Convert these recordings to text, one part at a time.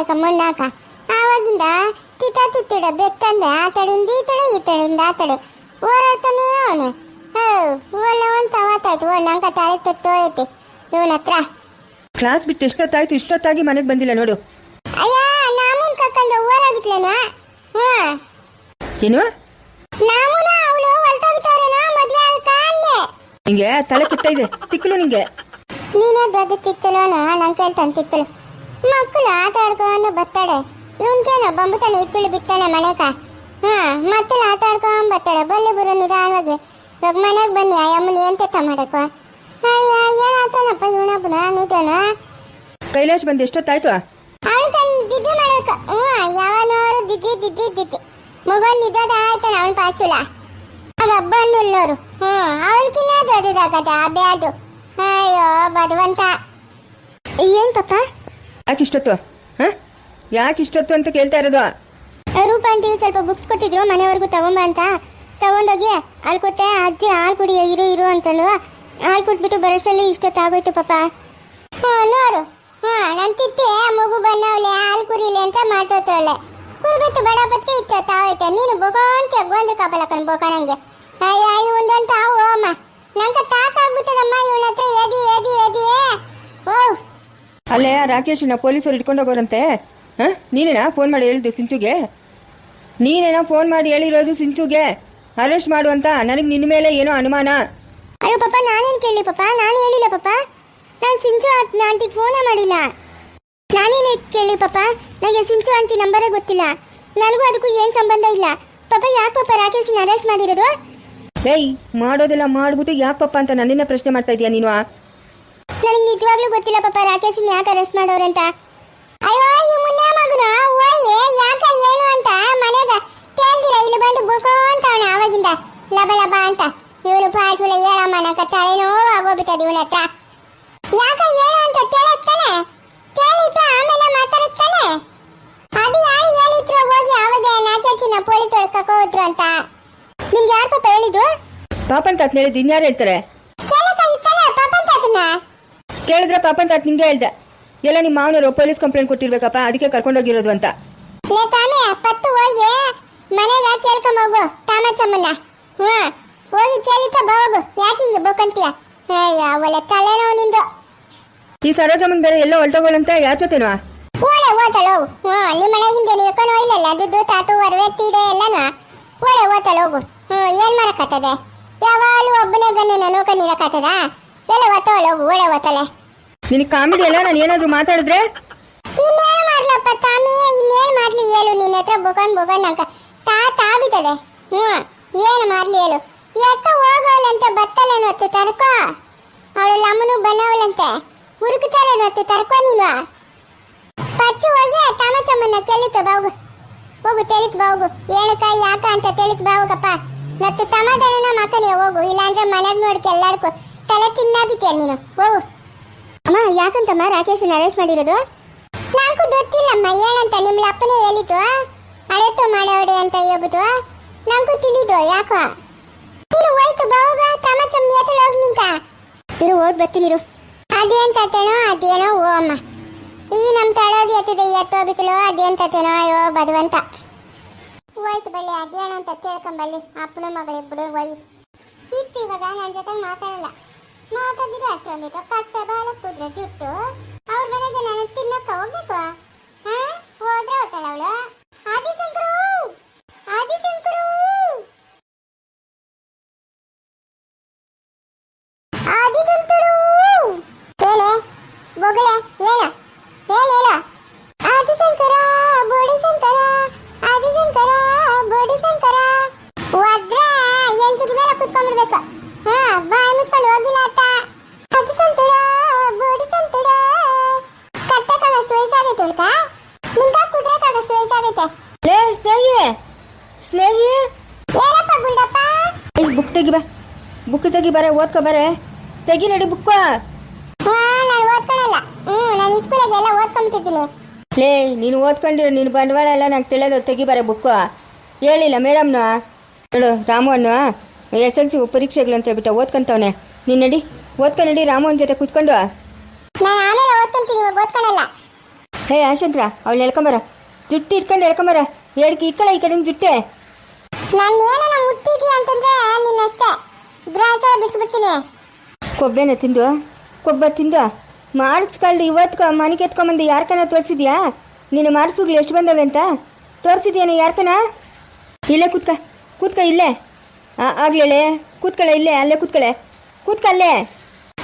ಕಾಯ್ಕ ಮಣ್ಣಾಕ ಆವಾಗಿಂದ ತಿತ ತುತ್ತಿಡ ಬೆತ್ತಂದೆ ಆ ತಡೆಯಿಂದ ಈ ತಡೆ ಈ ತಡೆಯಿಂದ ಆ ತಡೆ ಓಡಾಡ್ತಾನೆ ಅವನೆ. ಹೋ ಒಂದು ತವಾತಾಯ್ತು ಓ ನಂಗ ತಾಳೆ ತತ್ತೋ ಐತಿ ಇವನ ಹತ್ರ. ಕ್ಲಾಸ್ ಬಿಟ್ಟು ಎಷ್ಟೊತ್ತಾಯ್ತು ಇಷ್ಟೊತ್ತಾಗಿ ಮನೆಗೆ ಬಂದಿಲ್ಲ ನೋಡು. ಅಯ್ಯ ನಾಮೂನ್ ಕಕ್ಕಂದ ಓಡಾಗಿತ್ಲೇನ ಹ್ಞೂ ಏನು? ನಾಮೂನ ಅವಳು ನಾ ಮದ್ವೆ ಆಗಕ್ಕ ಅಂದೆ ನಿಂಗೆ ತಲೆ ಕಿತ್ತ ಇದೆ ತಿಕ್ಕಲು ನಿಂಗೆ. ನೀನೇ ದೊಡ್ಡ ನಾ ನಂಗೆ ಕೇಳ್ತಾನೆ ತಿತ್ತಲು. ಮಕ್ಕಳು ಆಟ ಆಡ್ಕೊಂಡು ಬರ್ತಾಳೆ. ಇವನ್ಗೇನು ಬಂಬುತಾನೆ ಇತ್ತಳು ಬಿತ್ತಾನೆ ಮನೆಕ. ಹಾ ಮಕ್ಕಳು ಆಟ ಆಡ್ಕೊಂಡು ಬರ್ತಾಳೆ. ಬಲ್ಲಿ ಬರೋ ನಿಧಾನವಾಗಿ. ಇವಾಗ ಮನೆಗೆ ಬನ್ನಿ ಆ ಅಮ್ಮನ ಏನ್ ತೆತ್ತ ಮಾಡಕ್ಕ ಅಯ್ಯ ಏನಾಗ್ತಾನಪ್ಪ ಇವನೊಬ್ಬನ ಅನ್ನೋದನ? ಕೈಲಾಶ್ ಬಂದು ಎಷ್ಟೊತ್ತಾಯ್ತು? ಅವಳು ತನ್ನ ದಿದ್ದಿ ಮಾಡಕ್ಕ ಹ್ಞೂ ಯಾವನೋರು ದಿದ್ದಿ ದಿದ್ದಿ ದಿದ್ದಿ. ಮಗನ್ ನಿದ್ದೋದ ಆಯ್ತಾನ ಅವನ ಪಾಚುಲ. ಆಗ ಬಂದುಲ್ಲೋರು ಹ್ಞೂ ಅವಳಕಿನ್ನ ದೊಡ್ಡದಾಗದ ಬ್ಯಾದು ಅಯ್ಯೋ ಭಗವಂತ. ಏನ್ ಪಾಪ? ಯಾಕೆ ಇಷ್ಟೊತ್ತು ಹಾ? ಯಾಕೆ ಇಷ್ಟೊತ್ತು ಅಂತ ಕೇಳ್ತಾ ಇರೋದು? ರೂಪ ಆಂಟಿ ಸ್ವಲ್ಪ ಬುಕ್ಸ್ ಕೊಟ್ಟಿದ್ರು, ಮನೆವರೆಗೂ ತಗೊಂಬ ಅಂತ. ತಗೊಂಡೋಗಿ ಅಲ್ಲಿ ಕೊಟ್ಟೆ, ಅಜ್ಜಿ ಹಾಲು ಕುಡಿ ಇರು ಇರು ಅಂತಂದು ಹಾಲು ಕೊಟ್ಬಿಟ್ಟು ಬರೋಷ್ಟರಲ್ಲಿ ಇಷ್ಟೊತ್ತಾಗೋಯ್ತು ಪಾಪ. ಹ್ಞೂ ಹಾ ನನ್ನ ತಿತ್ತಿ ಮಗು ಬನ್ನವಳೆ ಹಾಲು ಕುರಿಲಿ ಅಂತ ಮಾಡ್ತೋತವಳೆ ಕುರಿಬಿಟ್ಟು ಬಡ ಬತ್ಕೆ ಇಷ್ಟೊತ್ತಾಗೋಯ್ತು ನೀನು ಬೋಕಾಂತ ಗೊಂದು ಕಾಪಲಕ್ಕನ್ ಬೋಕ ನಂಗೆ. ಅಯ್ಯ ಈ ಒಂದಂತ ಅವು ಅಮ್ಮ. ನಂಗೆ ತಾಕಾಗ್ಬಿಟ್ಟದಮ್ಮ ಇವನ ಹತ್ರ ಎದಿ ಎದಿ ಎದಿ ಓ ಅಲ್ಲೇ ಆ ರಾಕೇಶನ್ನ ಪೊಲೀಸರು ಇಟ್ಕೊಂಡು ಹೋಗೋರಂತೆ. ಹಾ? ನೀನೇನಾ ಫೋನ್ ಮಾಡಿ ಹೇಳಿದ್ದು ಸಿಂಚುಗೆ? ನೀನೇನಾ ಫೋನ್ ಮಾಡಿ ಹೇಳಿರೋದು ಸಿಂಚುಗೆ? ಅರೆಸ್ಟ್ ಮಾಡು ಅಂತ ನನಗೆ ನಿನ್ನ ಮೇಲೆ ಏನೋ ಅನುಮಾನ. ಅಯ್ಯೋ ಪಾಪ ನಾನೇನ್ ಕೇಳಿ ಪಾಪ? ನಾನು ಹೇಳಿಲ್ಲ ಪಾಪ. ನಾನು ಸಿಂಚು ಆಂಟಿಗೆ ಫೋನೇ ಮಾಡಿಲ್ಲ. ನಾನೇನು ಕೇಳಿ ಪಾಪ? ನನಗೆ ಸಿಂಚು ಆಂಟಿ ನಂಬರೇ ಗೊತ್ತಿಲ್ಲ. ನನಗೂ ಅದಕ್ಕೂ ಏನ್ ಸಂಬಂಧ ಇಲ್ಲ. ಪಾಪ ಯಾಕೆ ಪಾಪ ರಾಕೇಶ್ ಅರೆಸ್ಟ್ ಮಾಡಿರೋದು? ಏಯ್ ಮಾಡೋದೆಲ್ಲ ಮಾಡ್ಬಿಟ್ಟು ಯಾಕಪ್ಪ ಅಂತ ನನ್ನನ್ನೇ ಪ್ರಶ್ನೆ ಮಾಡ್ತಾ ಇದೀಯ ನೀನು ನನಗೆ ನಿಜವಾಗ್ಲೂ ಗೊತ್ತಿಲ್ಲ ಪಾಪ ರಾಕೇಶ್ ಯಾಕೆ ಅರೆಸ್ಟ್ ಮಾಡೋರು ಅಂತ. ಅಯ್ಯೋ, ಈ ಮುನ್ನೆ ಮಗನ? ಓಯ್ ಯಾಕ ಏನು ಅಂತ? ಮನೆಗ ಕೇಳ್ದಿರ ಇಲ್ಲಿ ಬಂದು ಬುಕೋ ಅಂತ ಅವನ ಆವಾಗಿಂದ. ಲಬ ಲಬ ಅಂತ. ಇವನು ಪಾಸುಲ ಹೇಳಮ್ಮ ನಕ ತಲೆನೋವು ಆಗೋಗ್ಬಿಟ್ಟದ ಇವನ ಹತ್ರ. ಯಾಕ ಏನು ಅಂತ ಕೇಳತ್ತಾನೆ ಕೇಳಿಟ್ಟು ಆಮೇಲೆ ಮಾತಾಡುತ್ತಾನೆ ಅದು ಯಾರು ಹೇಳಿದ್ರು ಹೋಗಿ ಅವಾಗ ನಾಕೇಶಿನ ಪೊಲೀಸ್ ಕರ್ಕೊ ಹೋದ್ರು ಅಂತ. ನಿಮ್ಗೆ ಯಾರು ಪಾಪ ಹೇಳಿದ್ದು? ಪಾಪ ಅಂತ ಹೇಳಿದ್ದು ಇನ್ಯಾರು ಹೇಳ್ತಾರೆ? ಕೇಳಿದ್ರೆ ಅಂತ ತಾತ್ ನಿಂಗೆ ಹೇಳ್ದೆ. ಎಲ್ಲ ನಿಮ್ಮ ಮಾವನವರು ಪೊಲೀಸ್ ಕಂಪ್ಲೇಂಟ್ ಕೊಟ್ಟಿರ್ಬೇಕಪ್ಪ ಅದಕ್ಕೆ ಕರ್ಕೊಂಡೋಗಿರೋದು ಅಂತ. ಲೇ ತಾಮೆ ಪತ್ತು ಹೋಗಿ ಮನೆಗ ಕೇಳ್ಕೊಂಡ್ ಹೋಗು ಕೇಳಿತ ಬಾ ಹೋಗು. ಯಾಕೆ ಹಿಂಗೆ ಬೋಕಂತೀಯ ಅಯ್ಯ ಒಳ್ಳೆ ನಿಂದು. ಈ ಸರೋಜಮ್ಮನ್ ಬೇರೆ ಎಲ್ಲೋ ಹೊಲ್ಟೋಗೋಳಂತೆ ಯಾಚೋತೇನವಾ ಓಲೆ ನಿಮ್ಮ ದುಡ್ಡು ತೀಡೆ ಎಲ್ಲಾನು? ಓಲೆ ಓತಲ ಹೋಗು. ಹ್ಮ್ ಏನ್ ಮಾಡಕತ್ತದೆ ಯಾವಾಗಲೂ ಒಬ್ಬನೇ ನೋಡ್ಕೊಂಡಿರಕತ್ತದ ಎಲ್ಲ ಓತವಲ್ಲ ಹೋಗು ನಿನಗೆ ಕಾಮಿಡಿ ಅಲ್ಲ? ನಾನು ಏನಾದರೂ ಮಾತಾಡಿದ್ರೆ? ಇನ್ನೇನು ಮಾಡ್ಲಪ್ಪ ತಾಮಿ ಇನ್ನೇನು ಮಾಡ್ಲಿ ಹೇಳು ನಿನ್ನ ಹತ್ರ ಬೊಗನ್ ಬೊಗನ್ ಅಂಕ. ತಾ ತಾಬಿತದೆ ಹ್ಮ್ ಏನು ಮಾಡ್ಲಿ ಹೇಳು. ಎತ್ತ ಹೋಗೋಲಂತೆ ಬತ್ತಲೇನು ಹೊತ್ತು ತರ್ಕೋ. ಅವಳು ಲಮ್ಮನು ಬನ್ನವಳಂತೆ. ಹುರುಕುತ್ತಾರೇನು ಹೊತ್ತು ತರ್ಕೋ ನೀನು. ಪಚ್ಚು ಹೋಗಿ ತಾಮಚಮ್ಮನ್ನ ಕೇಳಿತು ಬಾವು. ಹೋಗು ತಿಳಿತು ಬಾವು. ಏನಕ್ಕ ಯಾಕ ಅಂತ ತಿಳಿತು ಬಾವುಗಪ್ಪ. ಮತ್ತು ತಮಾದನ ಮಕ್ಕನೇ ಹೋಗು. ಇಲ್ಲಾಂದ್ರೆ ಮನೆಗೆ ನೋಡ್ಕೆ ಎಲ್ಲಾಡ್ಕೊ. ತಲೆ ತಿನ್ನಾಬಿಟ್ಟೆ ನೀನು. ಹೋಗು ಅಮ್ಮ, ಯಾಕಂತಮ್ಮ ರಾಕೇಶ್ ಅರೆಸ್ಟ್ ಮಾಡಿರೋದು? ನಾಲ್ಕು ಗೊತ್ತಿಲ್ಲಮ್ಮ, ಏನಂತ ನಿಮ್ಮ ಅಪ್ಪನೇ ಹೇಳಿದ್ದು? ಅಳೆತು ಮಾಡೋಡೆ ಅಂತ ಹೇಳ್ಬಿಟ್ಟು? ನಂಗೂ ತಿಳಿದು, ಯಾಕೋ? ನೀನು ಹೋಯ್ತು ಬಾವುಗ ತಮಚಮ್ ಎತ್ತಲು ಹೋಗಿ ನಿಂತ. ಇರು ಓಡ್ ಬರ್ತೀನಿರು ಅದೇನ್ ತತ್ತೇನೋ ಅದೇನೋ, ಓ, ಅಮ್ಮ. ಈ ನಮ್ಮ ತಳೋದು ಎತ್ತಿದೆ ಎತ್ತೋಬಿತ್ತಲೋ ಅದೇನ್ ತತ್ತೇನೋ ಅಯ್ಯೋ ಬದುವಂತ ಹೋಯ್ತು ಬಳ್ಳಿ ಅದೇನಂತ ತಿಳ್ಕೊಂಬಳ್ಳಿ ಅಪ್ಪನ ಮಗಳಿಬ್ಬರು ಹೋಯ್. ಕೀರ್ತಿ ಇವಾಗ ನನ್ನ ಜೊತೆ ಮಾತಾಡಲ್ಲ. ಮಾತಾಡಿದ್ರೆ ಅಷ್ಟೊಂದಿತ್ತು ಕತ್ತೆ ಬಾಳ ಕುದ್ರೆ ಜುಟ್ಟು ಅವ್ರ ಮನೆಗೆ ನಾನು ತಿನ್ನಕ್ಕ ಹೋಗ್ಬೇಕು? ಹಾ? ಹೋದ್ರೆ ಹೋಗ್ತಾಳ ಅವಳು? ಆದಿಶಂಕರು! ಆದಿಶಂಕರು! ಆದಿಶಂಕರು ಏನೇ? ಬೊಗಳೆ ಏನ ಏನ್ ಹೇಳ? ಆದಿಶಂಕರ, ಬೋಡಿಶಂಕರ ಆದಿಶಂಕರ, ಬೋಡಿಶಂಕರ. ಒದ್ರ ಎಂಟದ ಮೇಲೆ ಕುತ್ಕೊಂಡ್ಬಿಡ್ಬೇಕು ಹಾ ಬಾಯಿ ಮುಚ್ಕೊಂಡು ಹೋಗಿಲ್ಲ ಅತ್ತ ಅದು ತಂತುಡ ಬೋಡಿ ತಂತುಡ ಕಟ್ಟಕ್ಕಾಗಷ್ಟು ವಯಸ್ಸಾಗೈತೆ ಉಳ್ಕ ನಿಂಗ ಕುದ್ರಕ್ಕಾಗಷ್ಟು ವಯಸ್ಸಾಗೈತೆ ಲೇ ಸ್ನೇಹಿ ಸ್ನೇಹಿ ಏನಪ್ಪ ಗುಂಡಪ್ಪ ಬುಕ್ ತೆಗಿ ಬಾ ಬುಕ್ ತೆಗಿ ಬರೇ ಓದ್ಕೊ ಬರೇ. ತೆಗಿ ನಡಿ ಬುಕ್ ಲೇ ನೀನು ಓದ್ಕೊಂಡಿರೋ ನೀನು ಬಂಡವಾಳ ಎಲ್ಲ ನಂಗೆ ತಿಳಿಯೋದು ತೆಗಿ ಬರೇ ಬುಕ್ಕು. ಹೇಳಿಲ್ಲ ಮೇಡಮ್ನು. ನೋಡು ರಾಮವನ್ನು. ಎಸ್ ಎಲ್ ಸಿ ಪರೀಕ್ಷೆಗಳು ಅಂತ ಹೇಳ್ಬಿಟ್ಟು ಓದ್ಕೊಂತವನೆ. ನೀನು ನಡಿ ಓದ್ಕೊ ನಡಿ ರಾಮುವನ್ ಜೊತೆ ಕುತ್ಕೊಂಡು. ಹೇ ಆಶಂಕ್ರ ಅವಳು ಎಳ್ಕೊಂಬರ. ಜುಟ್ಟಿ ಇಟ್ಕೊಂಡು ಎಳ್ಕೊಂಬರ. ಹೇಳ್ಕಿ ಕಡೆ ಈ ಕಡೆಯಿಂದ ಜುಟ್ಟೆ. ನಾನು ಏನಾನ ಮುಟ್ಟಿದ್ಯಾ ಅಂತಂದ್ರೆ ನಿನ್ನಷ್ಟೇ. ಗ್ರಾಸ ಬಿಡಿಸ್ಬಿಡ್ತೀನಿ ಕೊಬ್ಬೆನ ತಿಂದು ಕೊಬ್ಬ ತಿಂದು ಮಾರ್ಕ್ಸ್ಗಳು ಇವತ್ತು ಮನೆಗೆ ಎತ್ಕೊಂಬಂದು ಯಾರ್ಕನ ತೋರಿಸಿದ್ಯಾ? ನಿನ್ನ ಮಾರ್ಕ್ಸ್ಗಳು ಎಷ್ಟು ಬಂದವೆ ಅಂತ. ತೋರಿಸಿದ್ಯಾನ ಯಾರ್ಕನ? ಇಲ್ಲೇ ಕೂತ್ಕ. ಕೂತ್ಕ ಇಲ್ಲೇ. ಆಗ್ಲೇ ಕೂತ್ಕಳೆ ಇಲ್ಲೇ ಅಲ್ಲೇ ಕೂತ್ಕಳೆ. ಕೂತ್ಕ ಅಲ್ಲೇ.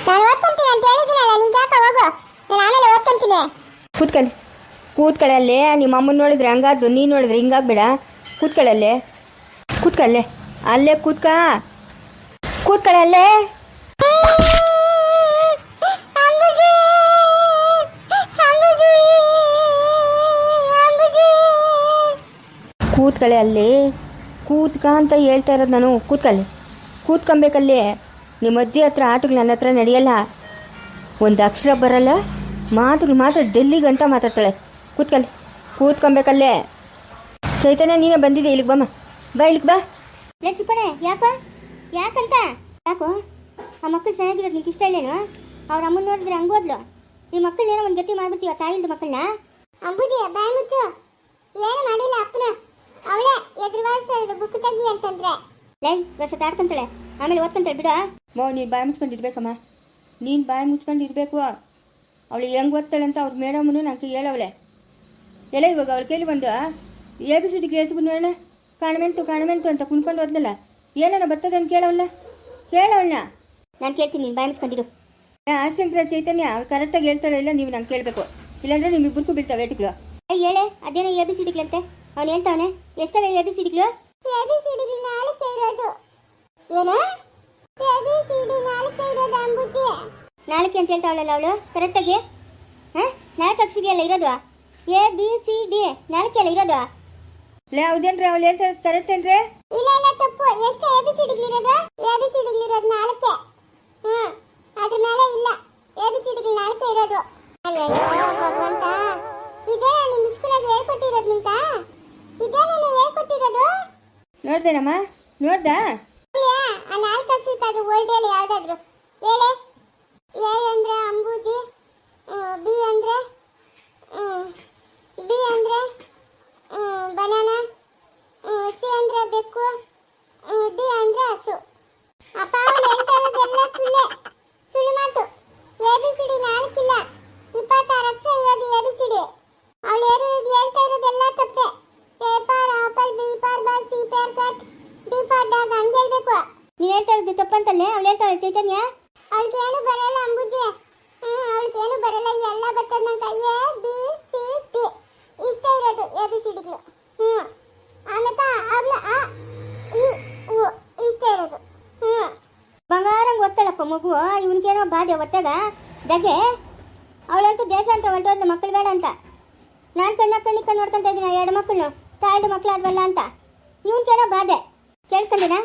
ನಾನು ಓದ್ಕೊಂತೀನಿ ಅಂತ ಹೇಳಿದ್ದೀನಲ್ಲ ನಿಂಗೆ ಯಾಕೆ ಹೋಗು? ನಾನು ಆಮೇಲೆ ಓದ್ಕೊಂತೀನಿ. ಕೂತ್ಕಲ್ಲಿ ಕೂತ್ಕಳೆ ಅಲ್ಲೇ ನಿಮ್ಮ ಅಮ್ಮನ ನೋಡಿದ್ರೆ ಹಂಗಾದ್ದು ನೀನು ನೋಡಿದ್ರೆ ಹಿಂಗಾಗ್ಬೇಡ. ಕೂತ್ಕಳಲ್ಲೇ ಕೂತ್ಕಲ್ಲೇ ಅಲ್ಲೇ ಕೂತ್ಕ. ಕೂತ್ಕಳೆ ಅಲ್ಲೇ ಅಂಬುಜಿ ಅಂಬುಜಿ ಅಂಬುಜಿ ಕೂತ್ಕಳೆ ಅಲ್ಲಿ. ಕೂತ್ಕ ಅಂತ ಹೇಳ್ತಾ ಇರೋದು ನಾನು. ಕೂತ್ಕಲ್ಲಿ ಕೂತ್ಕೊಬೇಕಲ್ಲಿ. ನಿಮ್ಮ ಅಜ್ಜಿ ಹತ್ರ ಆಟಗಳು ನನ್ನ ಹತ್ರ ನಡೆಯಲ್ಲ. ಒಂದು ಅಕ್ಷರ ಬರಲ್ಲ. ಮಾತುಗಳು ಮಾತ್ರ ಡೆಲ್ಲಿ ಗಂಟ ಮಾತಾಡ್ತಾಳೆ. ಕೂತ್ಕಲ್ಲಿ ಕೂತ್ಕೊಬೇಕಲ್ಲೇ. ಚೈತನ್ಯ ನೀನೇ ಬಂದಿದ್ದೆ ಇಲ್ಲಿಗೆ ಬಾಮ್ಮ ಬಾ ಇಲ್ಲಿಗೆ ಬಾ. ಲಕ್ಷ್ಮಣೆ ಯಾಕ? ಯಾಕಂತ? ಯಾಕೋ? ಆ ಮಕ್ಕಳು ಚೆನ್ನಾಗಿರೋದು ನಿಂಗೆ ಇಷ್ಟ ಇಲ್ಲೇನು? ಅವ್ರ ಅಮ್ಮನ ನೋಡಿದ್ರೆ ಹಂಗೋದ್ಲು ಈ ಮಕ್ಕಳನ್ನೇನೋ ಒಂದು ಗತಿ ಮಾಡ್ಬಿಡ್ತೀವ ತಾಯಿಲ್ದು ಮಕ್ಕಳನ್ನ? ಅಂಬುದಿ ಬಾಯ್ ಮುಚ್ಚು. ಏನು ಮಾಡಿಲ್ಲ ಅಪ್ಪನ. ಅವಳೇ ಎದುರುವಾಸ ಬುಕ್ ತೆಗಿ ಅಂತಂದ್ರೆ. ಲೈ ವರ್ಷ ಆಡ್ಕೊಂತಾಳೆ ಆಮೇಲೆ ಓದ್ಕೊಂತಾಳೆ ಬಿಡ. ಮೋ ನೀನು ಬಾಯಿ ಮುಚ್ಕೊಂಡು ಇರ್ಬೇಕಮ್ಮ. ನೀನು ಬಾಯಿ ಮುಚ್ಕೊಂಡು ಇರಬೇಕು. ಅವಳು ಹೆಂಗೆ ಓದ್ತಾಳೆ ಅಂತ ಅವ್ರ ಮೇಡಮ್ನು ನನಗೆ ಹೇಳವಳೆ. ಎಲ್ಲ ಇವಾಗ ಅವಳ ಕೇಳಿ ಬಂದು ಎ ಬಿ ಸಿ ಡಿ ಕೇಳಿಸ್ಬಿಟ್ಟು ನೋಡೋಣ ಕಾಣಮೆಂತು ಕಾಣಮೆಂತು ಅಂತ ಕುಣ್ಕೊಂಡು ಓದ್ಲಲ್ಲ? ಏನಾರ ಬರ್ತದೆ ಅಂತ ಕೇಳವಲ್ಲ ಕೇಳವಳನ್ನ ನಾನು ಕೇಳ್ತೀನಿ ನೀನು ಬಾಯಿ ಮುಚ್ಕೊಂಡಿರು. ಆಶಂಕರ ಚೈತನ್ಯ ಅವ್ಳು ಕರೆಕ್ಟಾಗಿ ಹೇಳ್ತಾಳೆ ಇಲ್ಲ ನೀವು ನಂಗೆ ಕೇಳಬೇಕು. ಇಲ್ಲಾಂದ್ರೆ ಗುರುಕು ಬೀಳ್ತಾವೆ ಏಟುಗಳು ಏಯ್ ಹೇಳೆ ಅದೇನೋ ಎ ಬಿ ಸಿ ಡಿಗ್ಲಂತೆ ಅವ್ನು ಹೇಳ್ತಾವನೆ ಎಷ್ಟವೆ ಎ ಬಿ ಸಿ ಡಿಗ್ಲು ಎ ಬಿ ಸಿ ಡಿ ನಾಲ್ಕೆ ಇರೋದು. ಏನು? ಎ ಬಿ ಸಿ ಡಿ ನಾಲ್ಕೆ ಇರೋದು ಅಂಬುಜಿ. ನಾಲ್ಕೆ ಅಂತ ಹೇಳ್ತಾವಳಲ್ಲ ಅವಳು ಕರೆಕ್ಟಾಗಿ ಹಾಂ? ನಾಲ್ಕು ಅಕ್ಷರ ಅಲ್ಲ ಇರೋದು ಎ ಬಿ ಸಿ ಡಿ ನಾಲ್ಕೆ ಅಲ್ಲ ಇರೋದು ಲೇ ಹೌದೇನ್ರಿ ಅವ್ಳು ಹೇಳ್ತಾರೆ ಇರೋದು ಕರೆಕ್ಟ್ ಏನ್ರಿ? ಇಲ್ಲ ಇಲ್ಲ ತಪ್ಪು. ಎಷ್ಟು ಎ ಬಿ ಸಿ ಡಿಗಳಿರೋದು ಎ ಬಿ ಸಿ ಡಿಗಳಿರೋದು ನಾಲ್ಕೆ. ಅದ್ರ ಮೇಲೆ ಇಲ್ಲ. ಎ ಬಿ ಸಿ ಡಿಗಳು ನಾಲ್ಕೆ ಇರೋದು. ಅಯ್ಯೋ ಭಗವಂತ ಇದೇ ನಿಮ್ಮ ಸ್ಕೂಲಲ್ಲಿ ಹೇಳ್ಕೊಟ್ಟಿರೋದು ನಿಂತ? ಇದೇ ನಾನು ಹೇಳ್ಕೊಟ್ಟಿರೋದು? ನೋಡ್ದೇನಮ್ಮ? ನೋಡ್ದಾ? ಇಲ್ಲ, ಆ ನಾಲ್ಕು ಅಕ್ಷರ ಅದು ವರ್ಡ್ ಹೇಳಿ ಯಾವ್ದಾದ್ರು. ಹೇಳಿ. ಎ ಅಂದ್ರೆ ಅಂಬೂಜಿ ಬಿ ಅಂದ್ರೆ ಬಿ ಅಂದ್ರೆ ಬನಾನ ಸಿ ಅಂದ್ರೆ ಬೆಕ್ಕು ಡಿ ಅಂದ್ರೆ ಹಸು ಅಪ್ಪ ಅವ್ನು ಹೇಳ್ತಾ ಇರೋದೆಲ್ಲ ಸುಳ್ಳೆ ಸುಳ್ಳು ಮಾತು ಎ ಬಿ ಸಿ ಡಿ ನಾಲ್ಕಿಲ್ಲ ಇಪ್ಪತ್ತಾರು ಅಕ್ಷರ ಇರೋದು ಎ ಬಿ ಸಿ ಡಿ ಅವಳು ಹೇಳಿರೋದು ಹೇಳ್ತಾ ಇರೋದೆಲ್ಲ ತಪ್ಪೆ A for apple B for ball C for cat D for dog ಹಂಗೆ ಹೇಳ್ಬೇಕು ನೀನು ಹೇಳ್ತಾ ಇರೋದು ತಪ್ಪಂತಲ್ಲೇ ಅವಳು ಹೇಳ್ತಾಳೆ ಚೈತನ್ಯ ಅವಳಿಗೆ ಏನು ಬರಲ್ಲ ಅಂಬುಜಿ ಅವಳಿಗೆ ಏನು ಬರಲ್ಲ ಎಲ್ಲ ಬರ್ತದೆ ನಂಗೆ ಎ ಬಿ ಸಿ ಡಿ ಇಷ್ಟ ಇರೋದು ಎ ಬಿ ಸಿ ಡಿಗಳು ಹ್ಞೂ ಆಮೇಲೆ ಆಗ್ಲ ಆ ಇ ಉ ಇಷ್ಟ ಇರೋದು ಹ್ಞೂ ಬಂಗಾರಂಗ್ ಓದ್ತಾಳಪ್ಪ ಮಗು ಒಟ್ಟಾಗ ದಗೆ? ಅವಳಂತೂ ದೇಶ ಅಂತ ಹೊರಟೋದ್ಲು ಮಕ್ಕಳು ಬೇಡ ಅಂತ. ನಾನು ಕಣ್ಣ ಕಣ್ಣಿಕೊಂಡು ನೋಡ್ಕೊಂತ ಇದ್ದೀನಿ ಎರಡು ಮಕ್ಕಳು ತಾಯಿದು ಮಕ್ಕಳು ಆದ್ವಲ್ಲ ಅಂತ. ಇವನ್ಗೇನೋ ಬಾಧೆ. ಕೇಳಿಸ್ಕೊಂಡಿನ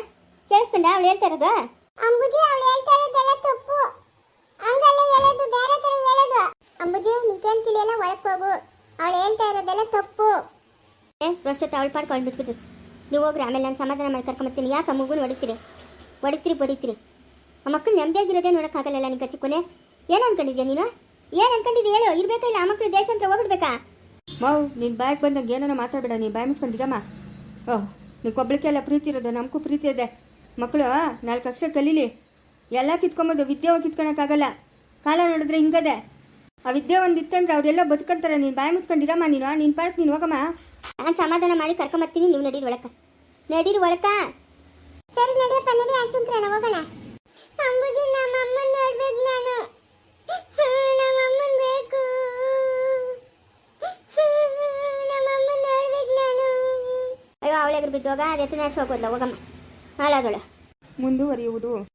ಕೇಳಿಸ್ಕೊಂಡ? ಅವಳು ಹೇಳ್ತಾ ಇರೋದು? ಅಂಬುಜಿ ಅವಳು ಹೇಳ್ತಾ ಇರೋದೆಲ್ಲ ತಪ್ಪು. ಹಂಗಲ್ಲ ಹೇಳೋದು ಬೇರೆ ಥರ ಹೇಳೋದು. ಅಂಬುಜಿ ನಿಕ್ಕೇನ್ ತಿಳಿಯಲ್ಲ ಒಳಗೆ ಹೋಗು. ಅವಳು ಹೇಳ್ತಾ ಇರೋದೆಲ್ಲ ತಪ್ಪು. ಏ ಪ್ರಸ್ತುತ ಅವಳು ಪಾಡ್ಕೊಂಡು ಬಿಟ್ಬಿಟ್ಟು ನೀವು ಹೋಗ್ರಿ ಆಮೇಲೆ ನಾನು ಸಮಾಧಾನ ಮಾಡಿ ಕರ್ಕೊಂಬರ್ತೀನಿ. ಯಾಕೆ ಮಗುನ ಹೊಡಿತೀರಿ ಹೊಡಿತೀರಿ ಬಡಿತೀರಿ. ಆ ಮಕ್ಕಳು ನೆಮ್ಮದಿಯಾಗಿರೋದೇ ನೋಡೋಕ್ಕಾಗಲ್ಲ ನಿನ್ನ ಚಿಕ್ಕನೆ? ಏನು ಅನ್ಕೊಂಡಿದ್ಯಾ ನೀನು? ಏನು ಅನ್ಕೊಂಡಿದ್ಯಾ ಹೇಳು? ಇರ್ಬೇಕಾ ಇಲ್ಲ ಆ ಮಕ್ಕಳು ದೇಶ ಅಂತ ಹೋಗ್ಬಿಡ್ಬೇಕಾ? ಮಾವು ನಿನ್ನ ಬಾಯಿಗೆ ಬಂದಾಗ ಏನೋ ಮಾತಾಡಬೇಡ ನೀ ಬಾಯಿ ಮುಚ್ಕೊಂಡಿರಮ್ಮ ಓಹ್ ನೀವು ಕೊಬ್ಬಳಿಕೆಲ್ಲ ಪ್ರೀತಿ ಇರೋದು ನಮಗೂ ಪ್ರೀತಿ ಇದೆ. ಮಕ್ಕಳು ನಾಲ್ಕು ಅಕ್ಷರ ಕಲೀಲಿ. ಎಲ್ಲ ಕಿತ್ಕೊಂಬೋದು ವಿದ್ಯೆ ಹೋಗಿ ಕಿತ್ಕೊಳಕ್ಕಾಗಲ್ಲ. ಕಾಲ ನೋಡಿದ್ರೆ ಹಿಂಗದೆ. ಆ ವಿದ್ಯೆ ಒಂದು ಇತ್ತಂದ್ರೆ ಅವರೆಲ್ಲ ಬದುಕಂತಾರೆ. ನೀನು ಬಾಯಿ ಮುಚ್ಕೊಂಡಿರಮ್ಮ ನೀನು. ನಿನ್ನ ಪಾರ್ಕ್ ನೀನು ಹೋಗಮ್ಮ. ನಾನು ಸಮಾಧಾನ ಮಾಡಿ ಕರ್ಕೊಂಬರ್ತೀನಿ. ನೀವು ನಡೀರಿ ಒಳಕ ನಡೀರಿ ಒಳಕ ಸರಿ ನಡಿಯಪ್ಪ ನಡಿ ಅಶುಂಕ್ರನ ಹೋಗೋಣ. ಅಂಬುಜಿ ನಮ್ಮ ಅಮ್ಮನ ನಾನು. ನಮ್ಮ ಬೇಕು. ನಮ್ಮ ಅಮ್ಮನ್ ನಾನು. ಅಯ್ಯೋ ಅವಳೆಗ್ರು ಬಿದ್ದೋಗ, ಅದು ಎತ್ತು ನಡೆಸೋಗೋದ್ಲ ಹೋಗಮ್ಮ. ಹಾಳಾದೋಳ. ಮುಂದುವರಿಯುವುದು